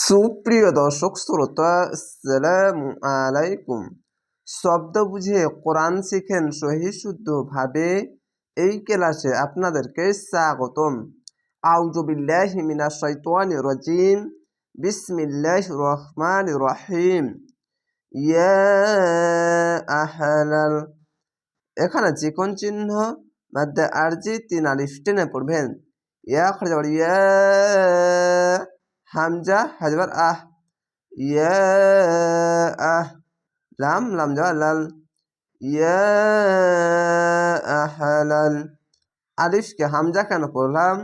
সুপ্রিয় দর্শক, শ্রোতা, আসসালামু আলাইকুম। শব্দ বুঝে কোরআন শিখেন সহি শুদ্ধভাবে এই ক্লাসে আপনাদেরকে স্বাগতম। আউযু বিল্লাহি মিনাশ শাইতানির রাজিম। বিসমিল্লাহির রহমানির রহিম। আহলাল এখানে চিকন চিহ্ন মধ্যে আরজি, তিন আলিফ টেনে পড়বেন। ইয়া খরচ ইয়া হামজা হাজবার আহ, ইয়া, আহ লাম লাম যাওয়া লাল, ইয়া আহালাল আলিফকে হামজা কেন পড়লাম?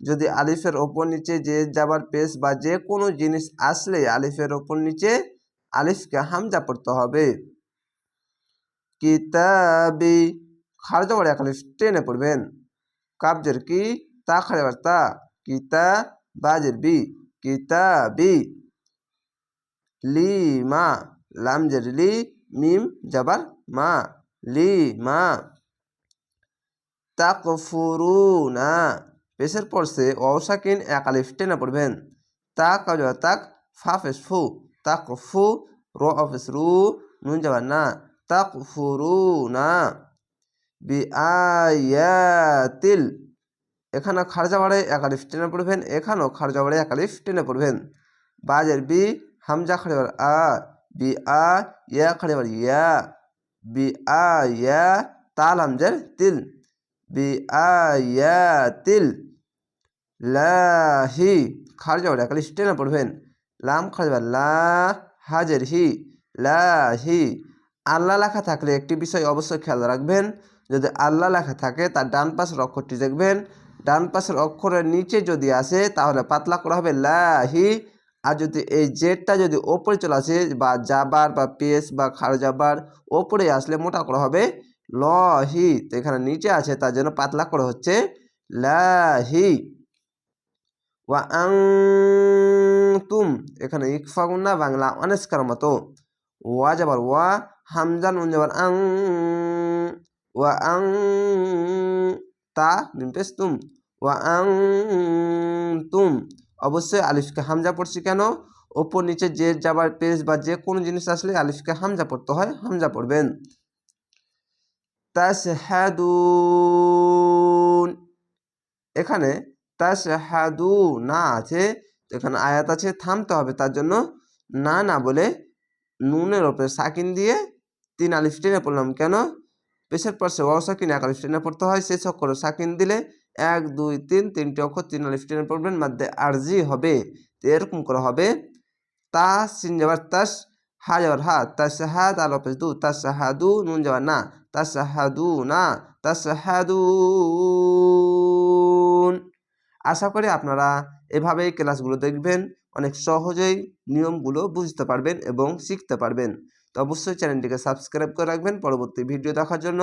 যদি আলিফের ওপর নিচে যে যাবার পেস বা যে কোনো জিনিস আসলে আলিফের ওপর নিচে আলিফকে হামজা পড়তে হবে। কিতাবি খারজা বড় এক আলিফ টেনে পড়বেন। কাবজের কি তা খারজাবার তা কিতা বাজের বি কিতাবি লিমা লাম লি মিম জাবার মা লিমা তাকফুরুনা পেশের পড়ছে অসাকিন এক আলিফ টেনে পড়বেন তাক কাজা তাক ফা ফেস ফু তাক ফু রো অফেস রু নুন যাবার না তাক ফুরুনা বি আয়াতিল এখানে খারজা বাড়ে একালিফ টেনে পড়বেন, এখানেও খারজা বাড়ে একালিফ টেনে পড়বেন। বাজের বি, হামজা খাড়েবার আ, বি আ, ইয়া খাড়েবার ইয়া, বি আ, ইয়া, তাল হামজের তিল, বি আ, ইয়া, তিল। লাহি খারজা বাড়ে একালিফ টেনে পড়বেন। লাম খারজাবার লা, হাজের হি, লাহি। আল্লাহ লেখা থাকলে একটি বিষয় অবশ্যই খেয়াল রাখবেন। যদি আল্লাহ লেখা থাকে, তার ডান পাশের অক্ষরটি দেখবেন। ডান পাশের অক্ষরের নিচে যদি আসে, তাহলে পাতলা করা হবে লাহি। আর যদি এই জেডটা যদি ওপরে চলে আসে, বা জাবার, বা পেস বা খার জাবার ওপরে আসলে মোটা করা হবে লহি। তো এখানে নিচে আছে, তার জন্য পাতলা করা হচ্ছে লাহি। ওয়া আং তুম এখানে ইকফাগুন না, বাংলা অনেস্কার মতো। ওয়া যাবার ওয়া, হামজান উন যাবার আং, ওয়া আং, তা বিম্পেস তুম ওয়া তুম অবশ্যই আলিফকে হামজা পড়ছি কেন? ওপর নিচে যে যাবার পেজ বা যে কোনো জিনিস আসলে আলিফকে হামজা পড়তে হয়, হামজা পড়বেন। তাসহাদুন এখানে তাসহাদু না আছে এখানে আয়াত আছে, থামতে হবে তার জন্য। না না বলে নুনের ওপরে সাকিন দিয়ে তিন আলিফ টেনে পড়লাম কেন? পেশের পাশে অসাকিন এক আলিফ টেনে পড়তে হয় শেষ অক্ষর সাকিন দিলে এক, দুই, তিন, তিনটি অক্ষর তিন আলিফ টেনে পড়বেন মাধ্যমে আরজি হবে। এরকম করা হবে। তা, সিন যাবার, তাস, হা যাবার, হা, তাস, হা তাল অফেস দু, তাস হাদু নুন যাবার, না, তাস হাদু না, তাস হাদু আশা করি আপনারা এভাবেই ক্লাসগুলো দেখবেন, অনেক সহজেই নিয়মগুলো বুঝতে পারবেন এবং শিখতে পারবেন। তো অবশ্যই চ্যানেলটিকে সাবস্ক্রাইব করে রাখবেন। পরবর্তী ভিডিও দেখার জন্য